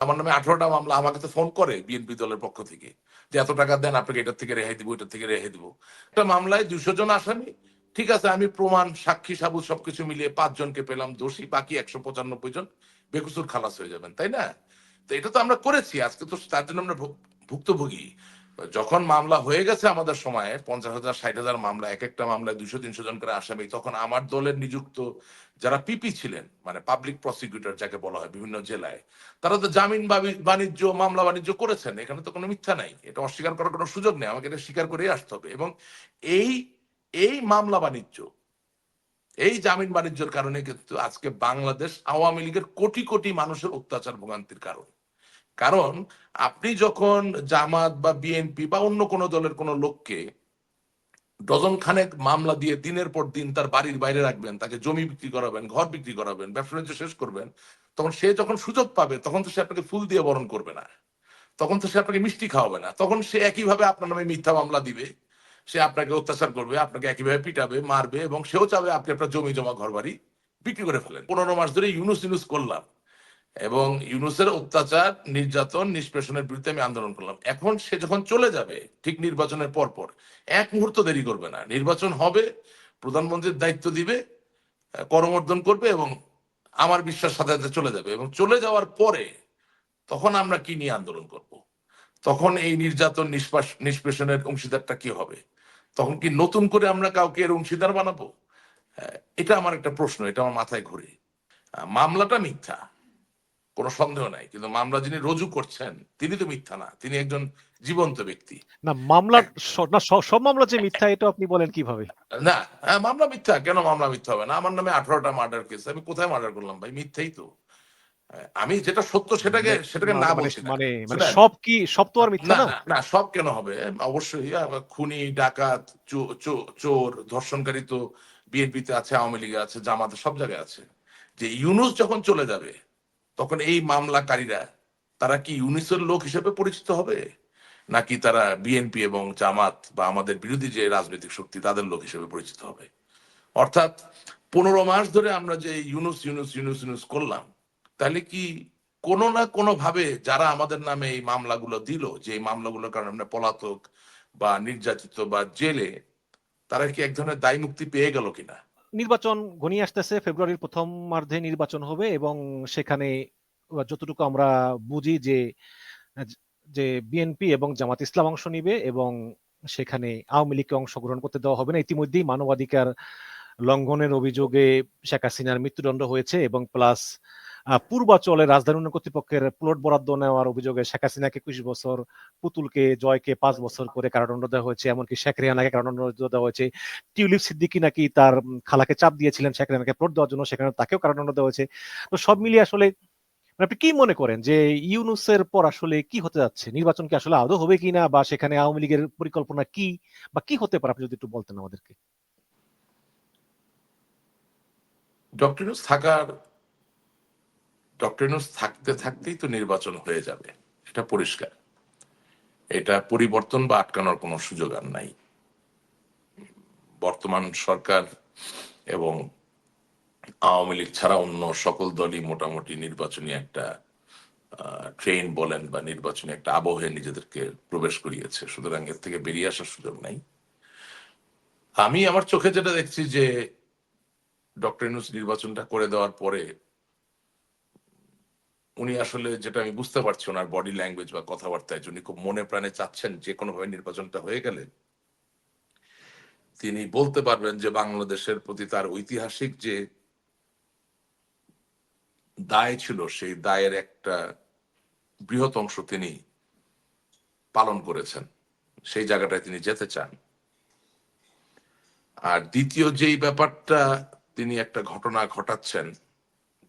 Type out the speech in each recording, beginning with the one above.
আমার নামে আঠারোটা মামলা আমাকে তো ফোন করে বিএনপি দলের পক্ষ থেকে যে এত টাকা দেন, আপনাকে এটার থেকে রেহাই দিব, এটার থেকে রেহাই দিব। একটা মামলায় দুশো জন আসামি। ঠিক আছে, আমি প্রমাণ, সাক্ষী, সাবুত সবকিছু মিলিয়ে পাঁচজনকে পেলাম, দোষী, বাকি একশো পঁচানব্বই জন বেকসুর খালাস হয়ে যাবেন, তাই না? তো এটা তো আমরা করেছি, আজকে তো তার জন্য আমরা ভুক্তভোগী। যখন মামলা হয়ে গেছে আমাদের সময়ে, পঞ্চাশ হাজার, ষাট হাজার মামলা, এক একটা মামলায় দুশো, তিনশো জন করে আসামি, তখন আমার দলের নিযুক্ত যারা পিপি ছিলেন মানে পাবলিক প্রসিকিউটর যাকে বলা হয় বিভিন্ন জেলায়, তারা তো জামিন বাণিজ্য, মামলা বাণিজ্য করেছেন। এখানে তো কোনো মিথ্যা নাই। এটা অস্বীকার করার কোনো সুযোগ নেই। আমাকে এটা স্বীকার করেই আসতে হবে। এবং এই এই মামলা বাণিজ্য, এই জামিন বাণিজ্যের কারণে কিন্তু আজকে বাংলাদেশ আওয়ামী লীগের কোটি কোটি মানুষের অত্যাচার ভোগান্তির কারণ। কারণ আপনি যখন জামাত বা বিএনপি বা অন্য কোনো দলের কোনো লোককে ডজন খানেক মামলা দিয়ে দিনের পর দিন তার বাড়ির বাইরে রাখবেন, তাকে জমি বিক্রি করাবেন, ঘর বিক্রি করাবেন, ব্যবসা বাণিজ্য শেষ করবেন, তখন সে যখন সুযোগ পাবে, তখন তো সে আপনাকে ফুল দিয়ে বরণ করবে না। তখন তো সে আপনাকে মিষ্টি খাওয়াবে না। তখন সে একইভাবে আপনার নামে মিথ্যা মামলা দিবে, সে আপনাকে অত্যাচার করবে, আপনাকে একইভাবে পিটাবে, মারবে এবং সেও চাবে আপনি আপনার জমি জমা ঘর বাড়ি বিক্রি করে ফেলেন। পনেরো মাস ধরে ইউনুস ইউনুস করলাম। এবং ইউনুসের অত্যাচার, নির্যাতন, নিষ্পেষণের বিরুদ্ধে আমি আন্দোলন করলাম। এখন সে যখন চলে যাবে, ঠিক নির্বাচনের পর পর এক মুহূর্ত দেরি করবে না। নির্বাচন হবে, প্রধানমন্ত্রীর দায়িত্ব দিবে করমর্দন করবে এবং আমার বিশ্বাস সাথে সাথে চলে যাবে। এবং চলে যাওয়ার পরে তখন আমরা কি নিয়ে আন্দোলন করব? তখন এই নির্যাতন, নিষ্পাস, নিষ্পেষণের অংশীদারটা কি হবে? তখন কি নতুন করে আমরা কাউকে এর অংশীদার বানাবো? এটা আমার একটা প্রশ্ন, এটা আমার মাথায় ঘুরে। মামলাটা মিথ্যা। কোনো সন্দেহ নাই। কিন্তু মামলা যিনি রজু করছেন তিনি তো মিথ্যা না তিনি একজন জীবন্ত ব্যক্তি। না মামলা না সব মামলা যে মিথ্যা এটা আপনি বলেন কীভাবে? না হ্যাঁ, মামলা মিথ্যা কেন মামলা মিথ্যা হবে না? আমার নামে আঠারোটা মার্ডার কেস আমি কোথায় মার্ডার করলাম ভাই? মিথ্যাই তো। হ্যাঁ, আমি যেটা সত্য সেটাকে সেটাকে না মানে- বলছি মানে মানে সব কি সব তো আর মিথ্যা না না? সব কেন হবে? অবশ্যই খুনি ডাকাত চোর ধর্ষণকারী তো বিএনপিতে আছে আওয়ামী লীগে আছে জামাতে সব জায়গায় আছে। যে ইউনুস যখন চলে যাবে তখন এই মামলাকারীরা, তারা কি ইউনুসের লোক হিসেবে পরিচিত হবে? নাকি তারা বিএনপি এবং জামাত বা আমাদের বিরোধী যে রাজনৈতিক শক্তি, তাদের লোক হিসেবে পরিচিত হবে? অর্থাৎ পনেরো মাস ধরে আমরা যে ইউনুস ইউনুস ইউনুস ইউনুস করলাম, তাহলে কি কোনো না কোনো ভাবে যারা আমাদের নামে এই মামলাগুলো দিল, যে এই মামলাগুলোর কারণে আমরা পলাতক বা নির্যাতিত বা জেলে, তারা কি এক ধরনের দায় মুক্তি পেয়ে গেল কিনা? নির্বাচন ঘনিয়ে আসতেছে, ফেব্রুয়ারির প্রথম মার্ধে নির্বাচন হবে এবং সেখানে যতটুকু আমরা বুঝি যে যে বিএনপি এবং জামাত ইসলাম অংশ নিবে এবং সেখানে আওয়ামী লীগকে অংশগ্রহণ করতে দেওয়া হবে না। ইতিমধ্যেই মানবাধিকার লঙ্ঘনের অভিযোগে শেখ হাসিনার মৃত্যুদণ্ড হয়েছে এবং প্লাস পূর্বাচলে রাজধানী উন্নয়ন কর্তৃপক্ষের প্লট বরাদ্দ নেওয়ার অভিযোগে শেখ হাসিনাকে একুশ বছর, পুতুলকে, জয়কে পাঁচ বছর করে কারাদণ্ড দেওয়া হয়েছে। এমনকি শেখ রেহানাকে কারাদণ্ড দেওয়া হয়েছে। টিউলিপ সিদ্দিকি নাকি তার খালাকে চাপ দিয়েছিলেন শেখ রেহানাকে প্লট দেওয়ার জন্য। সেখানে তাকেও কারাদণ্ড দেওয়া হয়েছে। তো সব মিলিয়ে আসলে মানে আপনি কি মনে করেন যে ইউনুসের পর আসলে কি হতে যাচ্ছে? নির্বাচন কি আসলে আদৌ হবে কিনা? বা সেখানে আওয়ামী লীগের পরিকল্পনা কি? বা কি হতে পারে? আপনি যদি একটু বলতেন আমাদেরকে। ডক্টর ইউনুস থাকার ডক্টর থাকতে থাকতেই তো নির্বাচন হয়ে যাবে। এটা পরিষ্কার। এটা পরিবর্তন বা আটকানোর কোনো সুযোগ আর নাই। বর্তমান সরকার এবং আওয়ামী লীগ ছাড়া অন্য সকল দলই মোটামুটি নির্বাচনী একটা ট্রেন বলেন বা নির্বাচনী একটা আবহে নিজেদেরকে প্রবেশ করিয়েছে। সুতরাং এর থেকে বেরিয়ে আসার সুযোগ নাই। আমি আমার চোখে যেটা দেখছি যে ডক্টর নির্বাচনটা করে দেওয়ার পরে উনি আসলে যেটা আমি বুঝতে পারছি ওনার বডি ল্যাঙ্গুয়েজ বা কথাবার্তায় উনি খুব মনে প্রাণে চাচ্ছেন যে কোনো ভাবে নির্বাচনটা হয়ে গেলে, তিনি বলতে পারবেন যে বাংলাদেশের প্রতি তার ঐতিহাসিক যে দায় ছিল, সেই দায়ের একটা বৃহৎ অংশ তিনি পালন করেছেন। সেই জায়গাটায় তিনি যেতে চান। আর দ্বিতীয় যেই ব্যাপারটা তিনি একটা ঘটনা ঘটাচ্ছেন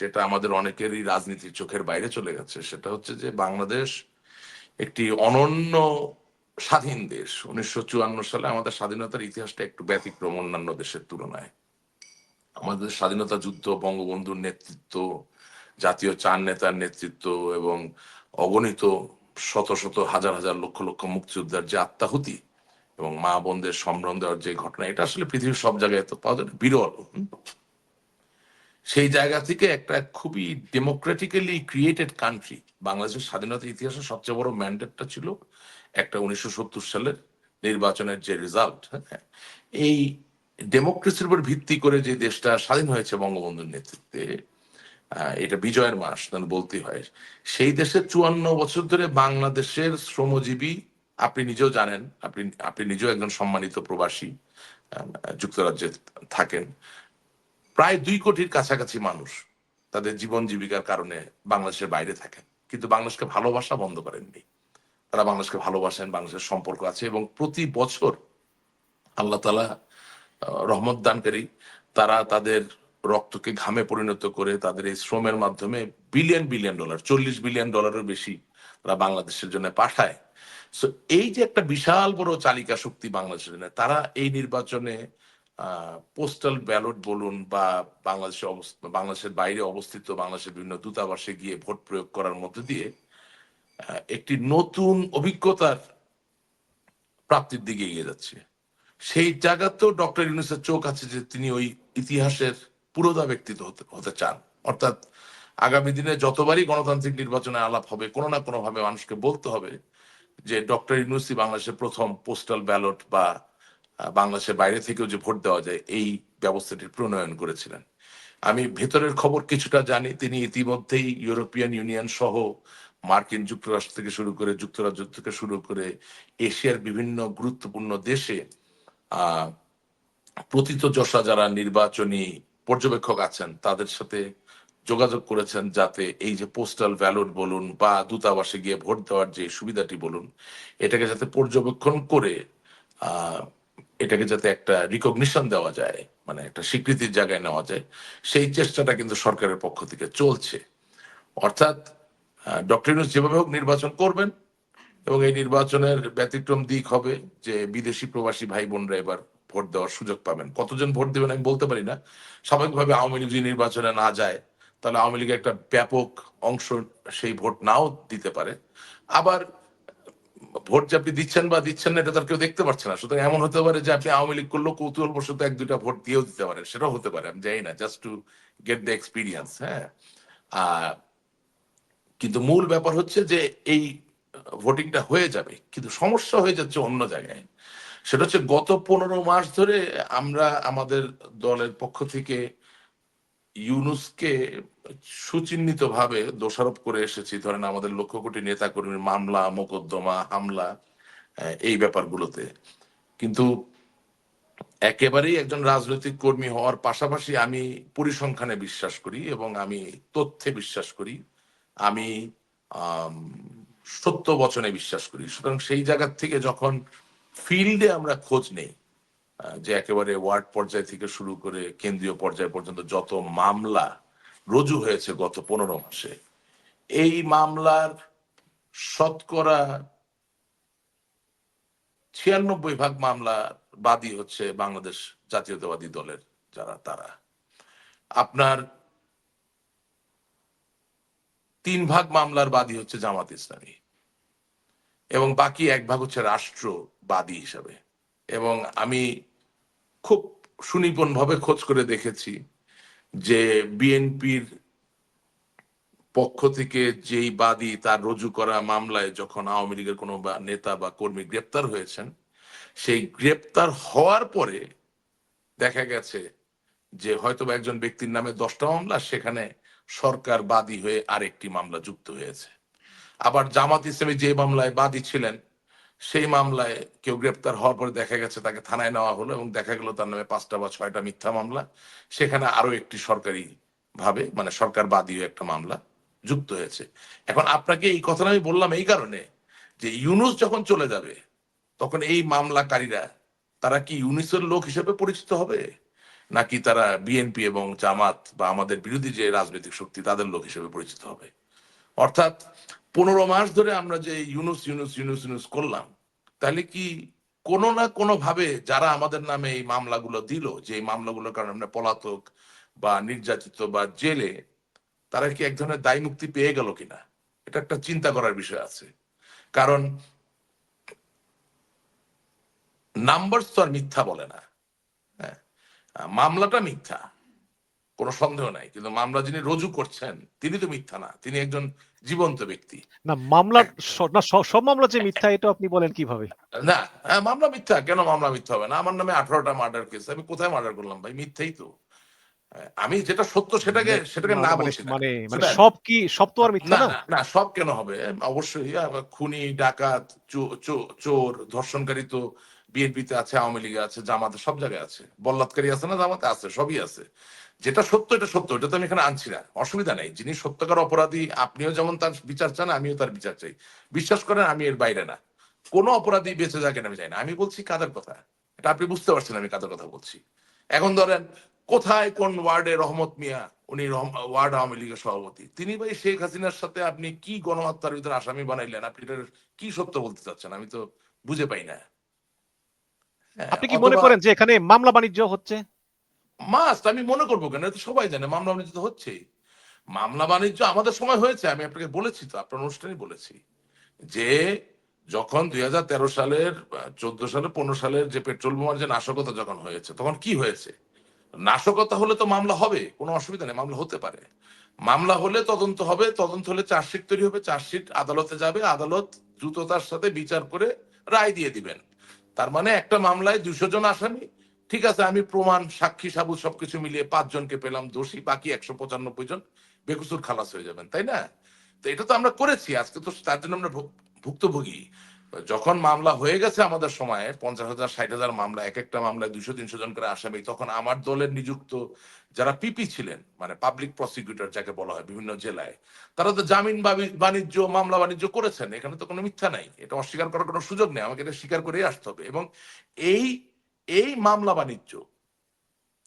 যেটা আমাদের অনেকেরই রাজনীতির চোখের বাইরে চলে গেছে, সেটা হচ্ছে যে বাংলাদেশ একটি অনন্য স্বাধীন দেশ। উনিশশো চুয়ান্ন সালে আমাদের স্বাধীনতার ইতিহাসটা একটু ব্যতিক্রম অন্যান্য দেশের তুলনায়। আমাদের স্বাধীনতা যুদ্ধ, বঙ্গবন্ধুর নেতৃত্ব, জাতীয় চার নেতার নেতৃত্ব এবং অগণিত শত শত হাজার হাজার লক্ষ লক্ষ মুক্তিযোদ্ধার যে আত্মাহুতি এবং মা বোনদের সম্ভ্রম দেওয়ার যে ঘটনা, এটা আসলে পৃথিবীর সব জায়গায় তো পাওয়া যায় বিরল। সেই জায়গা থেকে একটা খুবই ডেমোক্রেটিক্যালি ক্রিয়েটেড কান্ট্রি বাংলাদেশের স্বাধীনতা ইতিহাসে সবচেয়ে বড় ম্যান্ডেটটা ছিল একটা উনিশশো সত্তর সালের নির্বাচনের যে রেজাল্ট হ্যাঁ? এই ডেমোক্রেসির উপর ভিত্তি করে যে দেশটা স্বাধীন হয়েছে বঙ্গবন্ধুর নেতৃত্বে এটা বিজয়ের মাস বলতে হয়। সেই দেশের চুয়ান্ন বছর ধরে বাংলাদেশের শ্রমজীবী, আপনি নিজেও জানেন, আপনি আপনি নিজেও একজন সম্মানিত প্রবাসী যুক্তরাজ্যে থাকেন। প্রায় দুই কোটির কাছাকাছি মানুষ তাদের জীবন জীবিকার কারণে বাংলাদেশের বাইরে থাকেন। কিন্তু বাংলাদেশকে ভালোবাসা বন্ধ করেননি। তারা বাংলাদেশকে ভালোবাসেন, বাংলাদেশের সম্পর্ক আছে এবং প্রতি বছর আল্লাহ তালা রহমত দানকারী তারা তাদের রক্তকে ঘামে পরিণত করে তাদের এই শ্রমের মাধ্যমে বিলিয়ন বিলিয়ন ডলার, চল্লিশ বিলিয়ন ডলারের বেশি তারা বাংলাদেশের জন্য পাঠায়। সো এই যে একটা বিশাল বড় চালিকা শক্তি বাংলাদেশের জন্য, তারা এই নির্বাচনে পোস্টাল ব্যালট বলুন বা বাংলাদেশে বাংলাদেশের বাইরে অবস্থিত বাংলাদেশের বিভিন্ন দূতাবাসে গিয়ে ভোট প্রয়োগ করার মধ্যে দিয়ে একটি নতুন অভিজ্ঞতার প্রাপ্তির দিকে এগিয়ে যাচ্ছে। সেই জায়গাতেও ডক্টর ইউনুসের চোখ আছে যে তিনি ওই ইতিহাসের পুরোদা ব্যক্তিত্ব হতে চান। অর্থাৎ আগামী দিনে যতবারই গণতান্ত্রিক নির্বাচনে আলাপ হবে, কোনো না কোনো ভাবে মানুষকে বলতে হবে যে ডক্টর ইউনুসি বাংলাদেশের প্রথম পোস্টাল ব্যালট বা বাংলাদেশের বাইরে থেকেও যে ভোট দেওয়া যায়, এই ব্যবস্থাটির প্রণয়ন করেছিলেন। আমি ভেতরের খবর কিছুটা জানি, তিনি ইতিমধ্যেই ইউরোপিয়ান ইউনিয়ন সহ মার্কিন যুক্তরাষ্ট্র থেকে শুরু করে যুক্তরাজ্য থেকে শুরু করে এশিয়ার বিভিন্ন গুরুত্বপূর্ণ দেশে, আহ প্রথিতযশা যারা নির্বাচনী পর্যবেক্ষক আছেন, তাদের সাথে যোগাযোগ করেছেন যাতে এই যে পোস্টাল ব্যালট বলুন বা দূতাবাসে গিয়ে ভোট দেওয়ার যে সুবিধাটি বলুন, এটাকে যাতে পর্যবেক্ষণ করে এটাকে যাতে একটা রিকগনিশন দেওয়া যায় মানে একটা স্বীকৃতির জায়গায় নেওয়া যায়, সেই চেষ্টাটা কিন্তু সরকারের পক্ষ থেকে চলছে। অর্থাৎ ডক্টর ইউনুস যেভাবে হোক নির্বাচন করবেন এবং এই নির্বাচনের ব্যতিক্রম দিক হবে যে বিদেশি প্রবাসী ভাই বোনরা এবার ভোট দেওয়ার সুযোগ পাবেন। কতজন ভোট দেবেন আমি বলতে পারি না। স্বাভাবিকভাবে আওয়ামী লীগ যদি নির্বাচনে না যায়, তাহলে আওয়ামী লীগের একটা ব্যাপক অংশ সেই ভোট নাও দিতে পারে। আবার ভোট যে আপনি দিচ্ছেন বা দিচ্ছেন না, এটা তার কেউ দেখতে পাচ্ছে না। সুতরাং এমন হতে পারে যে আপনি আওয়ামী লীগ করলেও কৌতূহল বশত এক, দুইটা ভোট দিয়েও দিতে পারেন। সেটাও হতে পারে, আমি জানি না just to get the experience হ্যাঁ? কিন্তু মূল ব্যাপার হচ্ছে যে এই ভোটিংটা হয়ে যাবে, কিন্তু সমস্যা হয়ে যাচ্ছে অন্য জায়গায়। সেটা হচ্ছে গত পনেরো মাস ধরে আমরা আমাদের দলের পক্ষ থেকে ইউনুসকে সুচিহ্নিত ভাবে দোষারোপ করে এসেছি। ধরেন আমাদের লক্ষ কোটি নেতা কর্মীর মামলা, মোকদ্দমা, হামলা এই ব্যাপারগুলোতে। কিন্তু একেবারেই একজন রাজনৈতিক কর্মী হওয়ার পাশাপাশি আমি পরিসংখ্যানে বিশ্বাস করি এবং আমি তথ্যে বিশ্বাস করি। আমি সত্য বচনে বিশ্বাস করি। সুতরাং সেই জায়গার থেকে যখন ফিল্ডে আমরা খোঁজ নেই যে একেবারে ওয়ার্ড পর্যায় থেকে শুরু করে কেন্দ্রীয় পর্যায় পর্যন্ত যত মামলা রুজু হয়েছে গত পনেরো মাসে। এই মামলার শতকরা ছিয়ানব্বই ভাগ মামলা বাদী হচ্ছে বাংলাদেশ জাতীয়তাবাদী দলের যারা, তারা। আপনার তিন ভাগ মামলার বাদী হচ্ছে জামাত ইসলামী এবং বাকি এক ভাগ হচ্ছে রাষ্ট্রবাদী হিসাবে। এবং আমি খুব সুনিপুণ ভাবে খোঁজ করে দেখেছি যে বিএনপির পক্ষ থেকে যেই বাদী তার রুজু করা মামলায় যখন আওয়ামী লীগের কোনো নেতা বা কর্মী গ্রেপ্তার হয়েছেন, সেই গ্রেপ্তার হওয়ার পরে দেখা গেছে যে হয়তো একজন ব্যক্তির নামে দশটা মামলা, সেখানে সরকার বাদী হয়ে আরেকটি মামলা যুক্ত হয়েছে। আবার জামাত ইসলামী যে মামলায় বাদী ছিলেন সেই মামলায় কেউ গ্রেপ্তার হওয়ার পরে দেখা গেছে তাকে থানায় নেওয়া হলো এবং দেখা গেল তার নামে পাঁচটা বা ছয়টা মিথ্যা মামলা। সেখানে আরও একটি সরকারি ভাবে মানে সরকার বাদী হয়ে একটা মামলা যুক্ত হয়েছে। এখন আপনাকে এই কথাটা আমি বললাম এই কারণে যে ইউনুস যখন চলে যাবে, তখন এই মামলাকারীরা তারা কি ইউনিসের লোক হিসেবে পরিচিত হবে? নাকি তারা বিএনপি এবং জামাত বা আমাদের বিরোধী যে রাজনৈতিক শক্তি, তাদের লোক হিসেবে পরিচিত হবে? অর্থাৎ পনেরো মাস ধরে আমরা যে ইউনুস ইউনুস ইউনুস ইউনুস করলাম, তাহলে কি কোনো না কোনো ভাবে যারা আমাদের নামে এই মামলাগুলো দিল, যে এই মামলাগুলোর কারণে আমরা পলাতক বা নির্যাতিত বা জেলে, তারা কি এক ধরনের দায় মুক্তি পেয়ে গেল কিনা? এটা একটা চিন্তা করার বিষয় আছে। কারণ নাম্বার তো আর মিথ্যা বলে না। হ্যাঁ মামলাটা মিথ্যা। কোনো সন্দেহ নাই। কিন্তু মামলা যিনি রুজু করছেন তিনি তো মিথ্যা না তিনি একজন জীবন্ত ব্যক্তি। না মামলা না সব মামলা যে মিথ্যা এটা আপনি বলেন কীভাবে? না হ্যাঁ, মামলা মিথ্যা কেন মামলা মিথ্যা হবে না? আমার নামে আঠারোটা মার্ডার কেস আমি কোথায় মার্ডার করলাম ভাই? মিথ্যাই তো। হ্যাঁ, আমি যেটা সত্য সেটাকে সেটাকে না মানে বলছি মানে মানে সব কি সব তো আর মিথ্যা না না? সব কেন হবে? অবশ্যই খুনি ডাকাত চোর ধর্ষণকারী তো বিএনপিতে আছে, আওয়ামী লীগে আছে, জামাতে সব জায়গায় আছে। বল্লাৎকারী আছে না জামাতে? আছে, সবই আছে। যেটা সত্য, এটা সত্য এটা তো আমি এখানে আনছি না। অসুবিধা নেই। যিনি সত্যকার অপরাধী, আপনিও যেমন তার বিচার চান, আমিও তার বিচার চাই। বিশ্বাস করেন, আমি এর বাইরে না। কোনো অপরাধী বেঁচে যাকে আমি চাই না। আমি বলছি কাদের কথা? এটা আপনি বুঝতে পারছেন আমি কাদের কথা বলছি। এখন ধরেন, কোথায় কোন ওয়ার্ডে রহমত মিয়া, উনি ওয়ার্ড আওয়ামী লীগের সভাপতি, তিনি ভাই শেখ হাসিনার সাথে আপনি কি গণহত্যার ভিতরে আসামি বানাইলেন? আপনি কি সত্য বলতে চাচ্ছেন? আমি তো বুঝে পাই না। আপনি কি মনে করেন যে এখানে মামলা বাণিজ্য হচ্ছে? মাস্ট আমি মনে করব কেন? এটা তো সবাই জানে মামলা বাণিজ্য তো হচ্ছেই। মামলা বাণিজ্য আমাদের সময় হয়েছে আমি আপনাকে বলেছি তো আপনার অনুষ্ঠানে বলেছি। যে যখন দুই সালের চোদ্দ সালে পনেরো সালের যে পেট্রোল বোমার যে নাশকতা যখন হয়েছে তখন কি হয়েছে? নাশকতা হলে তো মামলা হবে কোনো অসুবিধা নেই মামলা হতে পারে। মামলা হলে তদন্ত হবে তদন্ত হলে চার্জশিট তৈরি হবে চার্জশিট আদালতে যাবে আদালত দ্রুততার সাথে বিচার করে রায় দিয়ে দিবেন। তার মানে একটা মামলায় দুশো জন আসামি। ঠিক আছে, আমি প্রমাণ, সাক্ষী, সাবুত সবকিছু মিলিয়ে পাঁচজনকে পেলাম, দোষী, বাকি একশো পঁচানব্বই জন বেকুসুর খালাস হয়ে যাবেন, তাই না? তো এটা তো আমরা করেছি, আজকে তো তার জন্য আমরা ভুক্তভোগী। যখন মামলা হয়ে গেছে আমাদের সময়ে, পঞ্চাশ হাজার, ষাট হাজার মামলা, এক একটা মামলায় দুশো তিনশো জন করে আসামি, তখন আমার দলের নিযুক্ত যারা পিপি ছিলেন মানে পাবলিক প্রসিকিউটর যাকে বলা হয় বিভিন্ন জেলায়, তারা তো জামিন বাণিজ্য, মামলা বাণিজ্য করেছেন। এখানে তো কোনো মিথ্যা নাই। এটা অস্বীকার করার কোনো সুযোগ নেই। আমাকে এটা স্বীকার করেই আসতে হবে। এবং এই এই মামলা বাণিজ্য,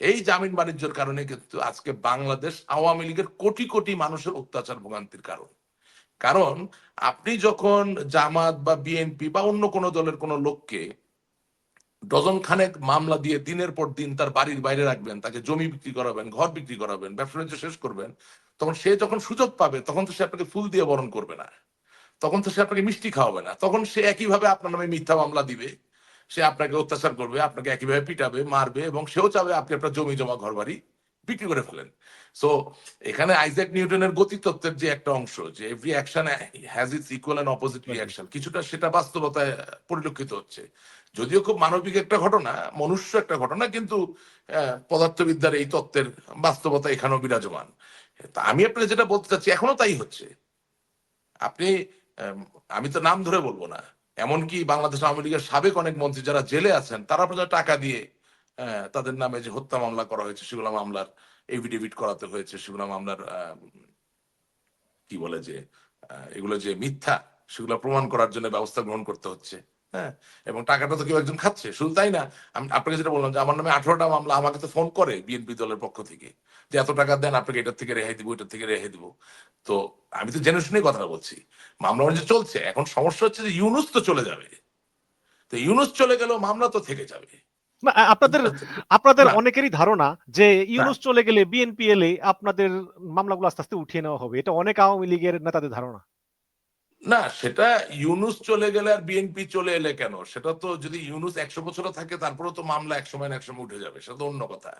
এই জামিন বাণিজ্যের কারণে কিন্তু আজকে বাংলাদেশ আওয়ামী লীগের কোটি কোটি মানুষের অত্যাচার ভোগান্তির কারণ। কারণ আপনি যখন জামাত বা বিএনপি বা অন্য কোনো দলের কোনো লোককে ডজন খানেক মামলা দিয়ে দিনের পর দিন তার বাড়ির বাইরে রাখবেন, তাকে জমি বিক্রি করাবেন, ঘর বিক্রি করাবেন, ব্যবসা বাণিজ্য শেষ করবেন, তখন সে যখন সুযোগ পাবে, তখন তো সে আপনাকে ফুল দিয়ে বরণ করবে না। তখন তো সে আপনাকে মিষ্টি খাওয়াবে না। তখন সে একইভাবে আপনার নামে মিথ্যা মামলা দিবে, সে আপনাকে অত্যাচার করবে, আপনাকে একইভাবে পিটাবে, মারবে এবং সেও চাবে আপনি আপনার জমি জমা ঘর বাড়ি বিক্রি করে ফেলেন। সো এখানে আইজ্যাক নিউটনের গতি তত্ত্বের যে একটা অংশ যে every action has its equal and opposite reaction কিছুটা সেটা বাস্তবতায় পরিলক্ষিত হচ্ছে। যদিও খুব মানবিক একটা ঘটনা মনুষ্য একটা ঘটনা কিন্তু পদার্থবিদ্যার এই তত্ত্বের বাস্তবতা এখানেও বিরাজমান। তা আমি আপনাকে যেটা বলতে চাচ্ছি এখনও তাই হচ্ছে। আপনি আম, তো নাম ধরে বলব না। এমনকি বাংলাদেশ আওয়ামী লীগের সাবেক অনেক মন্ত্রী যারা জেলে আছেন তারা টাকা দিয়ে তাদের নামে যে হত্যা মামলা করা হয়েছে সেগুলো মামলার এভিডেভিট করাতে হয়েছে সেগুলো মামলার কি বলে যে এগুলো যে মিথ্যা, সেগুলো প্রমাণ করার জন্য ব্যবস্থা গ্রহণ করতে হচ্ছে হ্যাঁ? এবং টাকাটা তো কেউ একজন খাচ্ছে, শুধু তাই না? আমি আপনাকে যেটা বললাম যে আমার নামে আঠারোটা মামলা আমাকে তো ফোন করে বিএনপি দলের পক্ষ থেকে, যে এত টাকা দেন, আপনাকে এটার থেকে রেহাই দিব এটার থেকে রেহাই দিব। তো আমি তো জেনে শুনেই কথা বলছি। মামলা যে চলছে, এখন সমস্যা হচ্ছে যে ইউনুস তো চলে যাবে। তো ইউনুস চলে গেলেও মামলা তো থেকে যাবে। আপনাদের আপনাদের অনেকেরই ধারণা যে ইউনুস চলে গেলে বিএনপি এলে আপনাদের মামলাগুলো আস্তে আস্তে উঠিয়ে নেওয়া হবে। এটা অনেক আওয়ামী লীগের নেতাদের ধারণা। না সেটা ইউনুস চলে গেলে আর বিএনপি চলে এলে কেন? সেটা তো যদি ইউনুস একশো বছরও থাকে তারপরে তো মামলা এক সময় না এক সময় উঠে যাবে। সেটা তো অন্য কথা।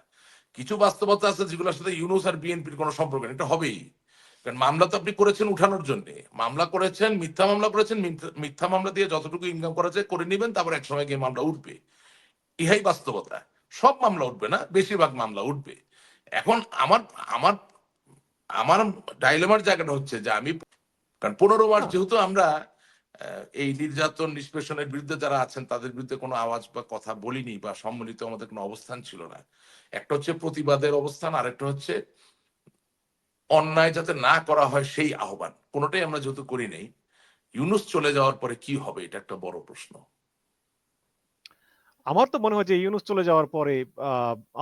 কিছু বাস্তবতা আছে যেগুলোর সাথে ইউনুস আর বিএনপির কোনো সম্পর্ক নেই। এটা হবেই। কারণ মামলা তো আপনি করেছেন উঠানোর জন্য। মামলা করেছেন মিথ্যা মামলা করেছেন মিথ্যা- মিথ্যা মামলা দিয়ে যতটুকু ইনকাম করা যায় করে নেবেন তারপর এক সময় গিয়ে মামলা উঠবে। ইহাই বাস্তবতা। সব মামলা উঠবে না বেশিরভাগ মামলা উঠবে। এখন আমার আমার আমার ডাইলেমার জায়গাটা হচ্ছে যে আমি কারণ পনেরো মাস যেহেতু আমরা এই নির্যাতন নিষ্পেষণের বিরুদ্ধে যারা আছেন তাদের বিরুদ্ধে কোনো আওয়াজ বা কথা বলিনি বা সম্মিলিত আমাদের কোনো অবস্থান ছিল না। একটা হচ্ছে প্রতিবাদের অবস্থান আরেকটা হচ্ছে অন্যায় যাতে না করা হয় সেই আহ্বান। কোনোটাই আমরা যেহেতু করি নেই ইউনুস চলে যাওয়ার পরে কি হবে এটা একটা বড় প্রশ্ন। আমার তো মনে হয় যে ইউনুস চলে যাওয়ার পরে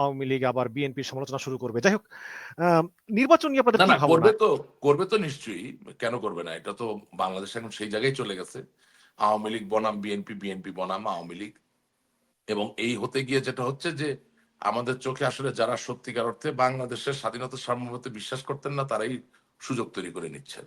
আওয়ামী লীগ আবার বিএনপি সমালোচনা শুরু করবে। যাই হোক নির্বাচন নিয়ে আপনাদের না করবে তো করবে তো নিশ্চয়ই। কেন করবে না? এটা তো বাংলাদেশ এখন সেই জায়গায় চলে গেছে। আওয়ামী লীগ বনাম বিএনপি বিএনপি বনাম আওয়ামী লীগ। এবং এই হতে গিয়ে যেটা হচ্ছে যে আমাদের চোখে আসলে যারা সত্যিকার অর্থে বাংলাদেশের স্বাধীনতা সার্বভৌমত্বে বিশ্বাস করতেন না তারাই সুযোগ তৈরি করে নিচ্ছেন।